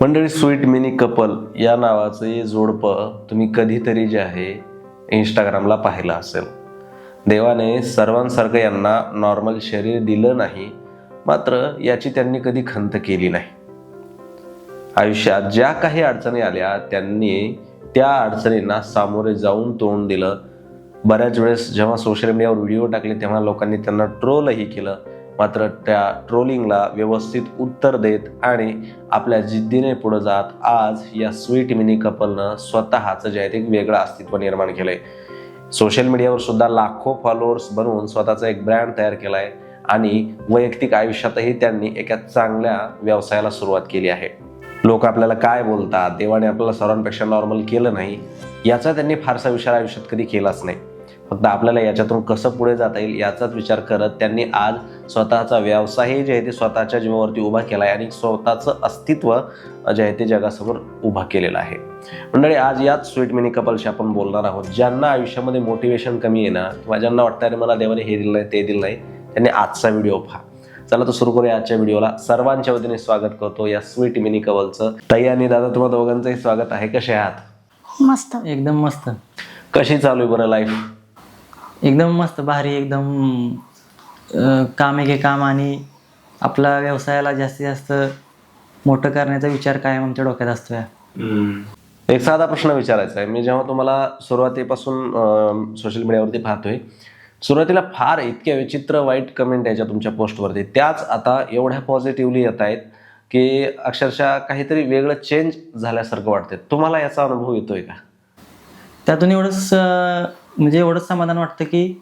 मंडळी sweet mini couple या नावाचं हे जोडपं तुम्ही कधीतरी जे आहे इंस्टाग्रामला पाहिलं असेल. देवाने सर्वांसारखं यांना नॉर्मल शरीर दिलं नाही मात्र याची त्यांनी कधी खंत केली नाही. आयुष्यात ज्या काही अडचणी आल्या त्यांनी त्या अडचणींना सामोरे जाऊन तोंड दिलं. बऱ्याच वेळेस जेव्हा सोशल मीडियावर व्हिडिओ टाकले तेव्हा लोकांनी त्यांना ट्रोलही केलं. मात्र त्या ट्रोलिंगला व्यवस्थित उत्तर देत आणि आपल्या जिद्दीने पुढे जात आज या स्वीट मिनी कपलनं स्वतःचं जे आहे ते एक वेगळं अस्तित्व निर्माण केलंय. सोशल मीडियावर सुद्धा लाखो फॉलोअर्स बनवून स्वतःचा एक ब्रँड तयार केलाय आणि वैयक्तिक आयुष्यातही त्यांनी एका चांगल्या व्यवसायाला सुरुवात केली आहे. लोक आपल्याला काय बोलतात देवाने आपल्याला सर्वांपेक्षा नॉर्मल केलं नाही याचा त्यांनी फारसा विचार आयुष्यात कधी केलाच नाही. फक्त आपल्याला याच्यातून कसं पुढे जाता येईल याचाच विचार करत त्यांनी आज स्वतःचा व्यवसायही जे आहे ते स्वतःच्या जीवावरती उभा केला आहे आणि स्वतःचं अस्तित्व जे आहे ते जगासमोर उभा केलेलं आहे. मंडळी आज याच स्वीट मिनी कपलशी आपण बोलणार आहोत ज्यांना आयुष्यामध्ये मोटिवेशन कमी आहे ना किंवा ज्यांना वाटतं अरे मला देवाने हे दिलं नाही ते दिलं नाही त्यांनी आजचा व्हिडिओ पहा. चला तर सुरू करूया आजच्या व्हिडिओला सर्वांच्या वतीने स्वागत करतो या स्वीट मिनी कवलचं ताई आणि दादा तुम्हाला दोघांचंही स्वागत आहे. कसे आहात? मस्त. एकदम मस्त. कशी चालू आहे बरं लाईफ एकदम मस्त भारी एकदम काम एके काम आणि आपला व्यवसायाला जास्तीत जास्त मोठं करण्याचा विचार कायम आमच्या डोक्यात असतो या. एक साधा प्रश्न विचारायचा आहे. मी जेव्हा तुम्हाला सुरुवातीपासून सोशल मीडियावरती पाहतोय सुरुवातीला फार इतक्या विचित्र वाईट कमेंट यायच्या तुमच्या पोस्टवरती त्याच आता एवढ्या पॉझिटिव्हली येत आहेत की अक्षरशः काहीतरी वेगळं चेंज झाल्यासारखं वाटतंय. तुम्हाला याचा अनुभव येतोय का? त्यातून एवढंच म्हणजे एवढंच समाधान वाटतं की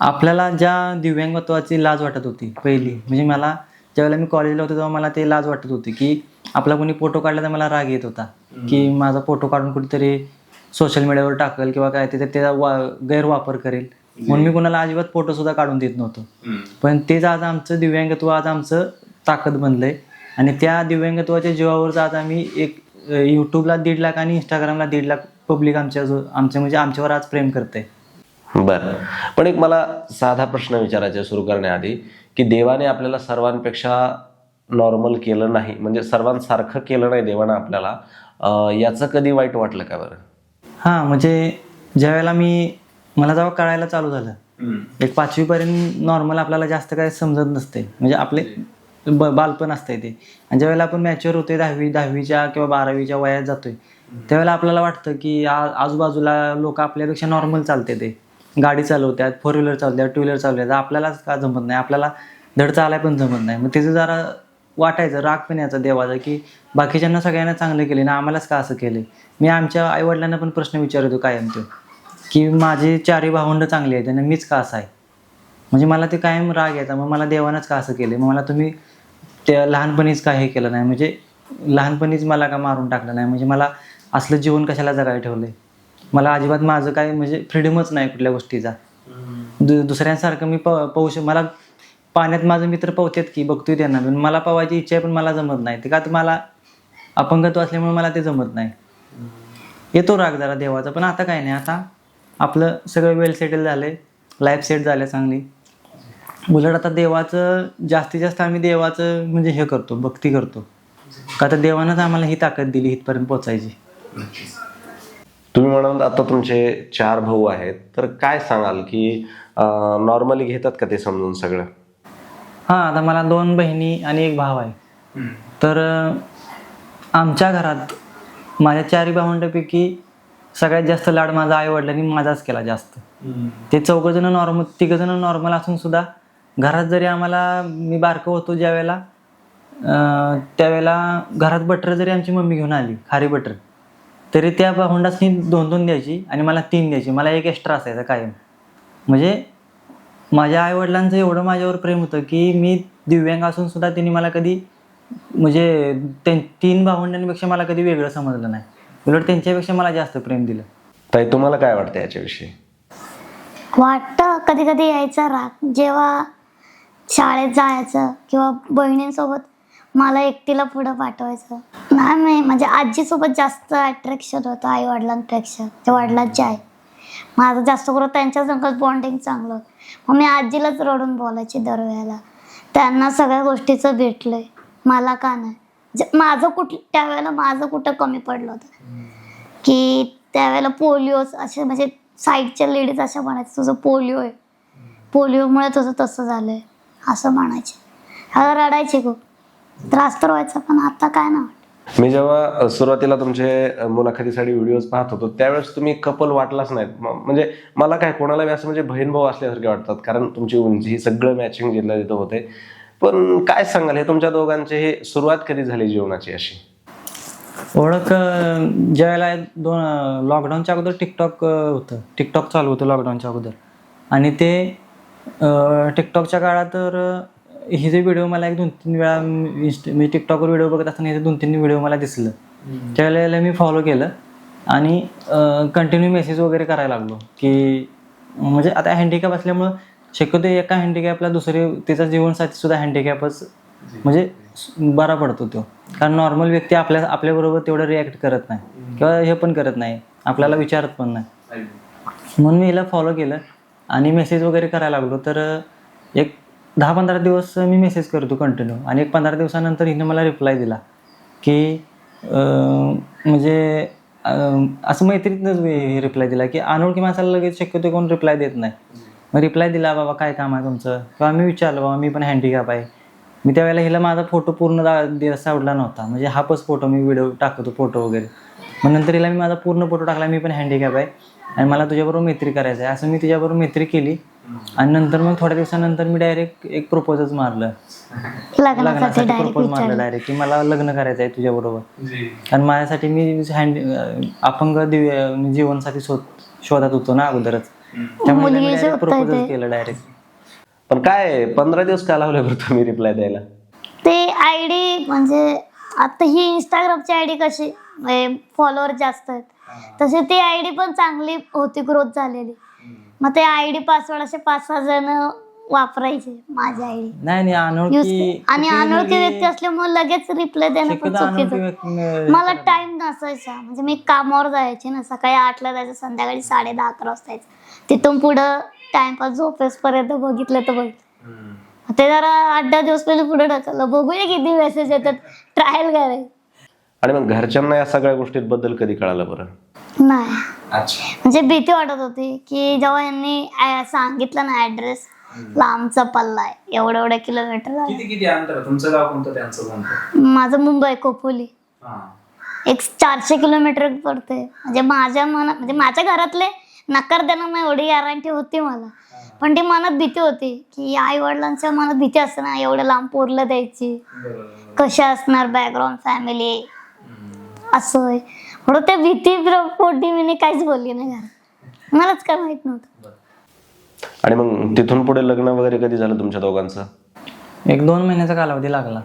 आपल्याला ज्या दिव्यांगत्वाची लाज वाटत होती पहिली म्हणजे मला ज्यावेळेला मी कॉलेजला होतो तेव्हा मला ते लाज वाटत होती की आपला कोणी फोटो काढला तर मला राग येत होता की माझा फोटो काढून कुठेतरी सोशल मीडियावर टाकेल किंवा काय ते त्याचा वा गैरवापर करेल. म्हणून मी कोणाला अजिबात फोटो सुद्धा काढून देत नव्हतो. पण तेच आज आमचं दिव्यांगत्व आज आमचं ताकद बनलंय. आणि त्या दिव्यांगत्वाच्या जीवावरच आज आम्ही एक यूट्यूबला दीड लाख आणि इंस्टाग्रामला दीड लाख पब्लिक आमच्या आमच्या म्हणजे आमच्यावर आज प्रेम करते बरं. पण एक मला साधा प्रश्न विचारायचा आहे सुरू करण्याआधी की देवाने आपल्याला सर्वांपेक्षा नॉर्मल केलं नाही म्हणजे सर्वांसारखं केलं नाही देवानं आपल्याला याचं कधी वाईट वाटलं का बरं? हां म्हणजे ज्यावेळेला मी मला जेव्हा कळायला चालू झालं एक पाचवीपर्यंत नॉर्मल आपल्याला जास्त काय समजत नसते. म्हणजे आपले ब बालपण असतंय ते. आणि ज्यावेळेला आपण मॅच्युअर होतोय दहावी दहावीच्या किंवा बारावीच्या वयात जातोय त्यावेळेला आपल्याला वाटतं की आ आजूबाजूला लोक आपल्यापेक्षा नॉर्मल चालते ते. गाडी चालवतात फोर व्हीलर चालवतात टू व्हीलर चालवतात. आपल्यालाच का जमत नाही? आपल्याला धड चालाय पण जमत नाही. मग त्याचं जरा वाटायचं राग पण यायचा देवाचा की बाकीच्यांना सगळ्यांना चांगलं केले ना आम्हालाच का असं केलं मी आमच्या आईवडिलांना पण प्रश्न विचारतो कायम तो की माझे चारही भावंड चांगली आहेत आणि मीच का असं आहे? म्हणजे मला ते कायम राग यायचा. मग मला देवानंच का असं केलं मग मला तुम्ही त्या लहानपणीच काय हे केलं नाही? म्हणजे लहानपणीच मला का मारून टाकलं नाही? म्हणजे मला असलं जीवन कशाला जगायला ठेवलंय? मला अजिबात माझं काय म्हणजे फ्रीडमच नाही कुठल्या गोष्टीचा. दु दुसऱ्यांसारखं मी प पाहू शक मला पाण्यात माझे मित्र पोहतात की बघतोय त्यांना पण मला पवायची इच्छा आहे पण मला जमत नाही. ते का तर मला अपंगत्व असल्यामुळे मला ते जमत नाही. येतो राग जरा देवाचा पण आता काय नाही. आता आपलं सगळं वेल सेटल झालंय. लाईफ सेट झालं चांगली. उलट आता देवाचं जास्तीत जास्त आम्ही देवाचं म्हणजे हे करतो भक्ती करतो. का तर देवानंच आम्हाला ही ताकद दिली इथपर्यंत पोचायची तुम्ही म्हणाल आता तुमचे चार भाऊ आहेत तर काय सांगाल की नॉर्मली घेतात का ते समजून सगळं? हां आता मला दोन बहिणी आणि एक भाव आहे. तर आमच्या घरात माझ्या चारी भावंडापैकी सगळ्यात जास्त लाड माझा आई वडिलांनी माझाच केला जास्त. ते चौघजणं नॉर्मल तिघजणं नॉर्मल असून सुद्धा घरात जरी आम्हाला मी बारकं होतो ज्या वेळेला अं, त्यावेळेला घरात बटर जरी आमची मम्मी घेऊन आली खारी बटर तरी त्या भावंडासनी दोन दोन द्यायची आणि मला तीन द्यायची. मला एक एक्स्ट्रा असायचा कायम. म्हणजे माझ्या आईवडिलांचं एवढं माझ्यावर प्रेम होतं की मी दिव्यांग असून सुद्धा त्यांनी मला कधी म्हणजे ते तीन भावंडांपेक्षा मला कधी वेगळं समजलं नाही. उलट त्यांच्यापेक्षा मला जास्त प्रेम दिलं. ताई तुम्हाला काय वाटतं याच्याविषयी? वाटतं कधी कधी यायचा राग. जेव्हा शाळेत जायचं किंवा बहिणींसोबत मला एकटीला पुढं पाठवायचं. नाही नाही म्हणजे आजीसोबत जास्त अट्रॅक्शन होतं आई वडिलांपेक्षा ते वडिलांचे आहे माझं जास्त करून त्यांच्यासंगत बॉन्डिंग चांगलं होतं. मग मी आजीलाच रडून बोलायची दरवेळेला. त्यांना सगळ्या गोष्टीचं भेटलंय. मला का नाही? माझं कुठ त्यावेळेला माझं कुठं कमी पडलं होतं? की त्यावेळेला पोलिओ असे म्हणजे साईडच्या लेडीज अशा म्हणायचं तुझं पोलिओ आहे. पोलिओमुळे तुझं तसं झालंय. असं म्हणायचे. हा रडायचे खूप. त्रास तर व्हायचा पण आता काय ना मी जेव्हा सुरुवातीला तुमचे मुलाखतीसाठी व्हिडिओज पाहत होतो त्यावेळेस तुम्ही कपल वाटलाच नाहीत. म्हणजे मला काय कोणाला बी असं म्हणजे बहीण भाऊ असल्यासारखे वाटतात कारण तुमची उंची ही सगळं मॅचिंग जिथलं तिथं होते. पण काय सांगाल हे तुमच्या दोघांचे हे सुरुवात कधी झाली जीवनाची अशी? ओळख ज्यावेळेला दोन लॉकडाऊनच्या अगोदर टिकटॉक होतं. टिकटॉक चालू होतं लॉकडाऊनच्या अगोदर. आणि ते टिकटॉकच्या काळात तर हे जे व्हिडिओ मला एक दोन तीन वेळा मी टिकटॉकवर व्हिडिओ बघत असताना हे दोन तीन व्हिडिओ मला दिसलं. त्यावेळेला मी फॉलो केलं आणि कंटिन्यू मेसेज वगैरे करायला लागलो की म्हणजे आता हँडिकॅप असल्यामुळं शक्यतो एका हँडिकॅपला दुसरे त्याचा जीवनसाथी सुद्धा हँडिकॅपच म्हणजे बरा पडतो तो. कारण नॉर्मल व्यक्ती आपल्या आपल्याबरोबर तेवढं रिॲक्ट करत नाही. किंवा हे पण करत नाही. आपल्याला विचारत पण नाही. म्हणून मी हिला फॉलो केलं. आणि मेसेज वगैरे करायला लागलो तर एक दहा पंधरा दिवस मी मेसेज करतो कंटिन्यू आणि एक पंधरा दिवसानंतर हिने मला रिप्लाय दिला की म्हणजे असं मैत्रीतनंच रिप्लाय दिला की अनोळखी माणसाला लगेच शक्यतो कोण रिप्लाय देत नाही. मग रिप्लाय दिला बाबा काय काम आहे तुमचं? किंवा मी विचारलं बाबा मी पण हँडिकॅप आहे. मी त्यावेळेला हिला माझा फोटो पूर्ण दा दिवस आवडला नव्हता. म्हणजे हापच फोटो मी व्हिडिओ टाकतो फोटो वगैरे. मग नंतर हिला मी माझा पूर्ण फोटो टाकला मी पण हँडिकॅप आहे. आणि मला तुझ्याबरोबर मैत्री करायचं आहे. असं मी तिच्याबरोबर मैत्री केली. आणि नंतर मग थोड्या दिवसानंतर मी डायरेक्ट एक प्रपोजच मारलं. लग्नासाठी प्रपोज मारलं डायरेक्ट की मला लग्न करायचं आहे तुझ्याबरोबर. कारण माझ्यासाठी मी हँड अपंग दिव्य जीवनसाथी शोध शोधात होतो ना अगोदरच. त्यामुळे प्रपोजच. केलं डायरेक्ट पण काय पंधरा दिवस का लावले बरं तुम्ही रिप्लाय द्यायला? ते आय डी म्हणजे आता ही इंस्टाग्रामची आय डी कशी? फॉलोअर जास्त आहेत. तशी ती आय डी पण चांगली होती ग्रोथ झालेली. मग ते आय डी पासवर्ड असे पाच सहा जण वापरायचे माझी आय डी नाही नाही अनोळखी आणि अनोळखी व्यक्ती असल्यामुळे लगेच रिप्लाय देणं पण शक्यतो अनोळखी चुकीचं व्यक्ती मला टाइम नसायचा. म्हणजे मी कामावर जायचे ना सकाळी आठला जायचं संध्याकाळी साडे दहा अकरा वाजता यायचं. तिथून पुढं टाइमपास झोपेसपर्यंत बघितलं तर बघितलं ते जरा आठ दहा दिवस पहिले पुढे ढकललं. बघूया किती मेसेज येतात. ट्रायल करायचं. आणि मग घरच्यांना या सगळ्या गोष्टींबद्दल कधी कळालं बरं? नाही. अच्छा. म्हणजे भीती वाटत होती की जेव्हा यांनी सांगितलं ना ऍड्रेस लांबचा पल्ला आहे. एवढं एवढं किलोमीटर आहे. किती किती अंतर? आहे? तुमचं गाव कोणतं त्यांचं कोणतं? माझं मुंबई खोपोली हा. एक चारशे किलोमीटर पडते म्हणजे माझ्या मनात म्हणजे माझ्या घरातले नकार देणं मग एवढी गॅरंटी होती मला. पण ती मनात भीती होती की आई वडिलांच्या मनात भीती असते ना एवढं लांब पोरलं द्यायची. बरोबर. कशी असणार बॅकग्राऊंड फॅमिली असं होय. म्हणून त्या भीती पोटी मी काहीच बोलली नाही घरात मलाच काय माहीत नव्हतं. आणि मग तिथून पुढे लग्न वगैरे कधी झालं तुमच्या दोघांचं? एक दोन महिन्याचा कालावधी लागला.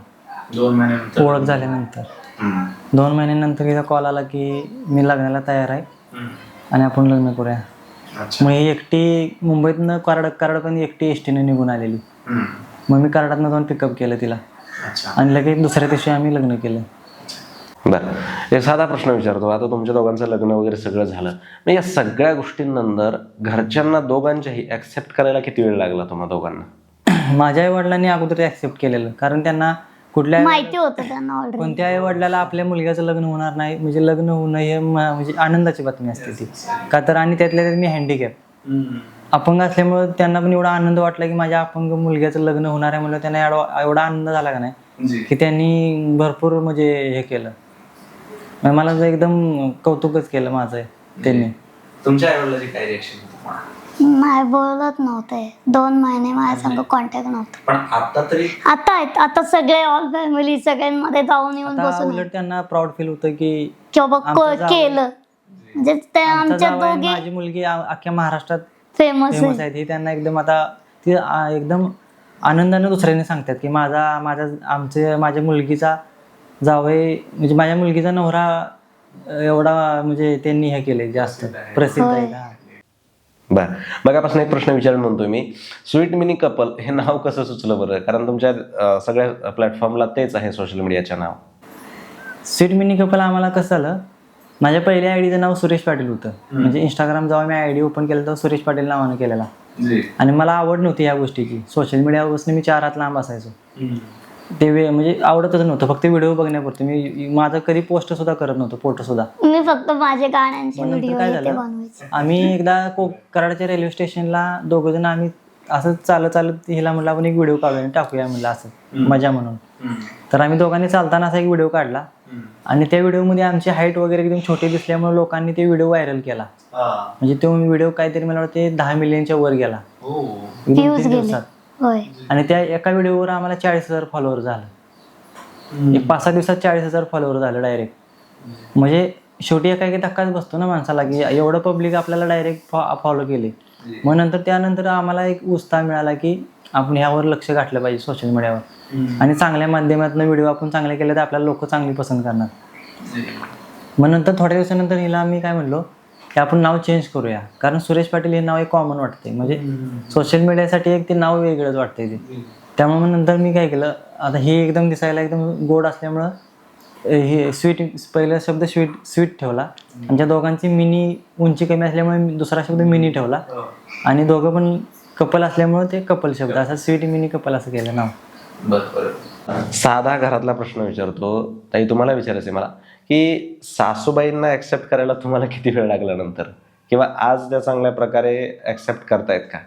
दोन महिन्यानंतर ओळख झाल्यानंतर. हम्म. दोन महिन्यानंतर तिचा कॉल आला की मी लग्नाला तयार आहे. आणि आपण लग्न करूया. अच्छा. मग ही एकटी मुंबईतनं कराड कराडपर्यंत एकटी एस टीने निघून आलेली. हम्म. मग मी कराडातनं जाऊन पिकअप केलं तिला. अच्छा. आणि लगेच दुसऱ्या दिवशी आम्ही लग्न केलं. बरं. एक साधा प्रश्न विचारतो. आता तुमच्या दोघांचं लग्न वगैरे सगळं झालं. मग या सगळ्या गोष्टींनंतर घरच्यांना दोघांच्याही ऍक्सेप्ट करायला किती वेळ लागला तुम्हा दोघांना? माझ्या आई वडिलांनी अगोदर ऍक्सेप्ट केलेलं. कारण त्यांना कुठल्या माहिती होतं त्यांना ऑलरेडी कोणत्या आई वडिलाला आपल्या मुलग्याचं लग्न होणार नाही म्हणजे लग्न होणं हे म्हणजे आनंदाची बातमी असते ती. का तर आणि त्यातल्या त्यात मी हँडिकॅप. अपंग असल्यामुळे त्यांना पण एवढा आनंद वाटला की माझ्या अपंग मुलग्याचं लग्न होणार आहे म्हणलं त्यांना एवढा एवढा आनंद झाला का नाही? जी. की त्यांनी भरपूर म्हणजे हे केलं. मला तर एकदम कौतुकच केलं माझं त्यांनी. तुमच्या आईवडिलाची काय रिएक्शन नाही बोलत नव्हते. दोन महिने माझ्या संग कॉन्टॅक्ट नव्हता. पण आता तरी आता आहेत आता सगळे ऑल फॅमिली सगळ्यांमध्ये जाऊन येऊन आता बसून. उलट त्यांना प्राऊड फील होतं की किंवा बघ आमचं जावई- केलं. म्हणजे ते आमचा आमच्या जावई, दोघे माझी मुलगी आ- अख्ख्या महाराष्ट्रात फेमस फेमस आहेत ही त्यांना एकदम आता ती आ- एकदम आनंदाने दुसऱ्याने सांगतात की माझा माझ्या आमचे माझ्या मुलगीचा जावई म्हणजे माझ्या मुलगीचा नवरा एवढा म्हणजे त्यांनी हे केले जास्त प्रसिद्ध आहे हा. बरं. मगापासून एक प्रश्न विचारून म्हणतोय मी स्वीट मिनी कपल हे नाव कसं सुचलं बरं? कारण तुमच्या अं, सगळ्या प्लॅटफॉर्मला तेच आहे सोशल मीडियाच्या नाव. स्वीट मिनी कपल आम्हाला कसं झालं माझ्या पहिल्या आयडीचं नाव सुरेश पाटील होतं. म्हणजे इंस्टाग्राम जेव्हा मी आयडी ओपन केलं तेव्हा सुरेश पाटील नावानं केलेला. जी. आणि मला आवड नव्हती या गोष्टीची. सोशल मीडियापासून मी चार हात लांब असायचो. ते वे म्हणजे आवडतच नव्हतं. फक्त व्हिडिओ बघण्यापुरते. मी माझं कधी पोस्ट सुद्धा करत नव्हतो फोटो सुद्धा. मी फक्त माझे गाण्यांचे मग नंतर व्हिडिओ काय झालं? बनवायचे. आम्ही एकदा को कराडच्या रेल्वे स्टेशनला दोघं जण आम्ही असं चालत चालत हिला म्हणलं आपण एक व्हिडिओ काढूया आणि टाकूया म्हणलं असं मजा म्हणून. तर आम्ही दोघांनी चालताना असा एक व्हिडिओ काढला. आणि त्या व्हिडिओमध्ये आमची हाईट वगैरे एकदम छोटी दिसल्यामुळे लोकांनी ते व्हिडिओ व्हायरल केला. म्हणजे तो व्हिडिओ काहीतरी मला वाटते दहा मिलियनच्या वर गेला. हो. एकदम व्ह्यूज तीन गेले. दिवसात. होय. आणि त्या एका व्हिडिओवर आम्हाला चाळीस हजार फॉलोअर झालं. एक पाच सहा दिवसात चाळीस हजार फॉलोअर झालं डायरेक्ट म्हणजे शेवटी एका एक धक्काच बसतो ना माणसाला की एवढं पब्लिक आपल्याला डायरेक्ट फॉलो केले. मग नंतर त्यानंतर आम्हाला एक उत्साह मिळाला की आपण ह्यावर लक्ष घातलं पाहिजे सोशल मीडियावर आणि चांगल्या माध्यमातून व्हिडिओ आपण चांगले केले तर आपल्याला लोक चांगली पसंत करणार. मग नंतर थोड्या दिवसानंतर हिला मी काय म्हणलो की आपण नाव चेंज करूया. कारण सुरेश पाटील हे नाव एक कॉमन वाटते म्हणजे सोशल मीडियासाठी एक ते नाव वेगळंच वाटतंय ते. त्यामुळे नंतर मी काय केलं आता हे एकदम दिसायला एकदम गोड असल्यामुळं हे स्वीट पहिला शब्द स्वीट स्वीट ठेवला. आणि त्या दोघांची मिनी उंची कमी असल्यामुळे मी दुसरा शब्द मिनी ठेवला. आणि दोघं पण कपल असल्यामुळे ते कपल शब्द असं स्वीट मिनी कपल असं केलं नाव. बरोबर साधा घरातला प्रश्न विचारतो. ताई तुम्हाला विचारायचं आहे मला. की सासूबाईंना ऍक्सेप्ट करायला तुम्हाला किती वेळ लागला नंतर? किंवा आज त्या चांगल्या प्रकारे ऍक्सेप्ट करतायत का?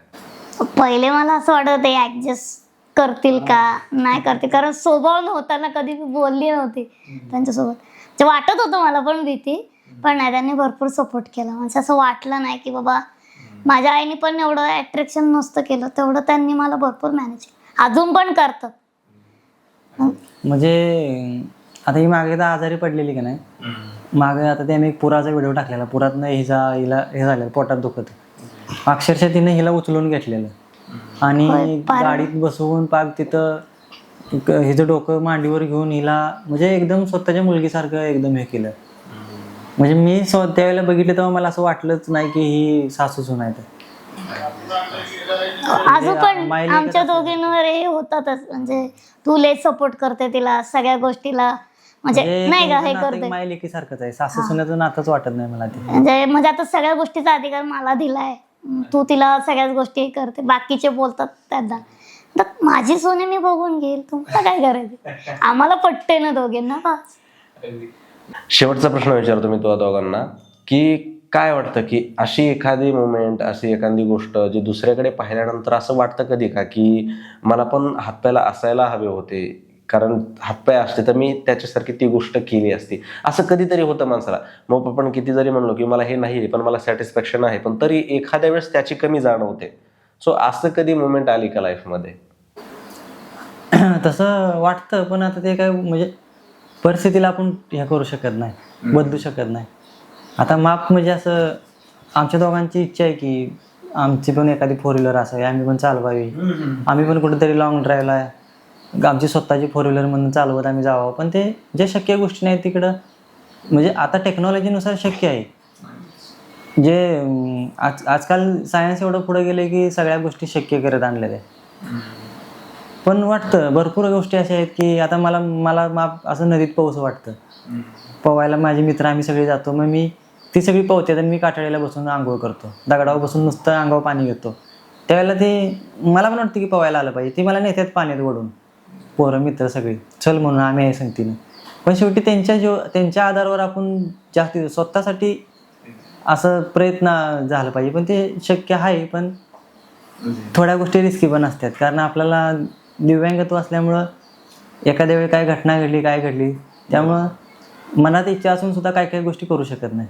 पहिले मला असं वाटत ते ऍडजस्ट करतील का? नाही करतील. कारण स्वभाव नव्हता ना कधी मी बोलली नव्हती त्यांच्यासोबत. ते वाटत होतं मला पण भीती पण नाही त्यांनी भरपूर सपोर्ट केला. म्हणजे असं वाटलं नाही की बाबा माझ्या आईने पण एवढं अट्रॅक्शन नसतं केलं तेवढं त्यांनी मला भरपूर मॅनेज केलं. अजून पण करतात. म्हणजे आता ही मागे तर आजारी पडलेली का नाही? मागे आता ते आम्ही एक पुराचा व्हिडिओ टाकलेला. पुरातनं हिचा हिला हे झालेलं पोटात दुखत. अक्षरशः तिने हिला उचलून घेतलेलं. आणि गाडीत बसवून पाक तिथं हिचं डोकं मांडीवर घेऊन हिला म्हणजे एकदम स्वतःच्या मुलगीसारखं एकदम हे केलं. म्हणजे मी स्व त्यावेळेला बघितलं तेव्हा मला असं वाटलंच नाही की ही सासू सुन आहे तर. अजून पण मायलेकच आमच्या दोघींवर हे होतातच. म्हणजे तू लय सपोर्ट करते तिला सगळ्या गोष्टीला. म्हणजे म्हणजे नाही का हे करते एक मायलेकीसारखंच आहे. सासू सुनाचं नातंच वाटत नाही मला ते. म्हणजे म्हणजे आता सगळ्या गोष्टीचा अधिकार मला दिलाय. तू तिला सगळ्याच गोष्टी करते बाकीचे बोलतात त्यांना. तर माझी सोने मी बघून घेईल तुम्हाला काय करायचं आम्हाला पटते ना दोघींना बस. शेवटचा प्रश्न विचारतो मी तुला दोघांना की काय वाटतं की अशी एखादी मुमेंट अशी एखादी गोष्ट जी दुसऱ्याकडे पाहिल्यानंतर असं वाटतं कधी का की मला पण हातपायला असायला हवे होते कारण हातपाय असते तर मी त्याच्यासारखी ती गोष्ट केली असती. असं कधीतरी होतं माणसाला. मग आपण किती जरी म्हणलो की मला हे नाही पण मला सॅटिस्फॅक्शन आहे पण तरी एखाद्या वेळेस त्याची कमी जाणवते. सो असं कधी मुमेंट आली का लाईफमध्ये तसं वाटतं पण आता ते काय म्हणजे परिस्थितीला आपण हे करू शकत नाही बदलू शकत नाही. आता माप म्हणजे असं आमच्या दोघांची इच्छा आहे की आमची पण एखादी फोर व्हीलर असावी आम्ही पण चालवावी. आम्ही पण कुठेतरी लॉंग ड्राईव्हला आमची स्वतःची फोर व्हीलर म्हणून चालवत आम्ही जावं. पण ते जे शक्य गोष्टी नाही तिकडं म्हणजे आता टेक्नॉलॉजीनुसार शक्य आहे. जे आज आजकाल सायन्स एवढं पुढे गेले की सगळ्या गोष्टी शक्य करत आणलेल्या आहे पण वाटतं भरपूर गोष्टी अशा आहेत की आता मला मला माप असं नदीत पाऊस वाटतं. पोवायला माझे मित्र आम्ही सगळे जातो. मग मी ती सगळी पोहते तर मी काटाळीला बसून आंघोळ करतो. दगडावर बसून नुसतं अंगावर पाणी घेतो. त्यावेळेला ते मला पण वाटतं की पोवायला आलं पाहिजे. ती मला नेतात पाण्यात वडून पोरं मित्र सगळे. चल म्हणून आम्ही आहे संगतीनं. पण शेवटी त्यांच्या जीव त्यांच्या आधारावर आपण जास्ती स्वतःसाठी असं प्रयत्न झाला पाहिजे. पण ते शक्य आहे पण थोड्या गोष्टी रिस्की पण असतात. कारण आपल्याला दिव्यांगत्व असल्यामुळं एखाद्या वेळी काय घटना घडली काय घडली त्यामुळं मनात इच्छा असून सुद्धा काही काही गोष्टी करू शकत नाही.